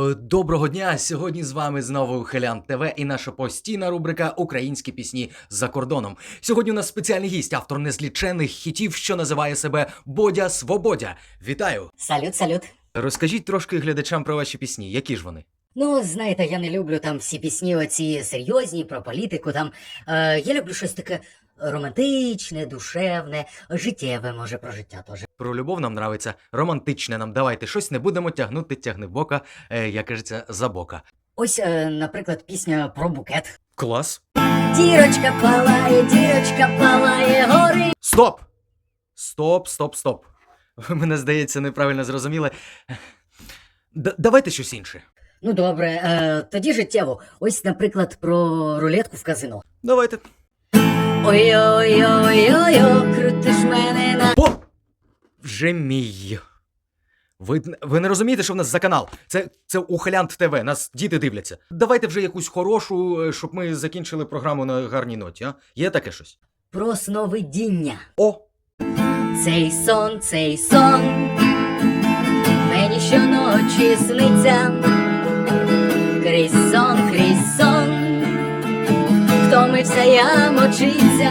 Е, Доброго дня! Сьогодні з вами знову Хелян ТВ і наша постійна рубрика Українські пісні за кордоном. Сьогодні у нас спеціальний гість, автор незліченних хітів, що називає себе Бодя Свободя. Вітаю! Салют, салют. Розкажіть трошки глядачам про ваші пісні. Які ж вони? Ну, знаєте, я не люблю там всі пісні, оці серйозні про політику. Там е, я люблю щось таке романтичне, душевне, життєве, може, про життя теж. Про любов нам нравиться, романтичне нам давайте щось не будемо тягнути, тягни бока, е, як кажеться, за бока. Ось, е, наприклад, пісня про букет. Клас. Дірочка палає, дірочка палає, гори. Стоп! Стоп, стоп, стоп. Ви мене, здається, неправильно зрозуміли. Д- давайте щось інше. Ну добре, е, тоді життєво. Ось, наприклад, про рулетку в казино. Давайте. Ой-ой-ой-ой-ой, крутиш мене на. По... Вже мій. Ви, ви не розумієте, що в нас за канал? Це, це Ухилянт ТВ, нас діти дивляться. Давайте вже якусь хорошу, е, щоб ми закінчили програму на гарній ноті, а? Є таке щось? Про сновидіння. О! Цей сон, цей сон, мені щоночі сниться, втомився я мочиться.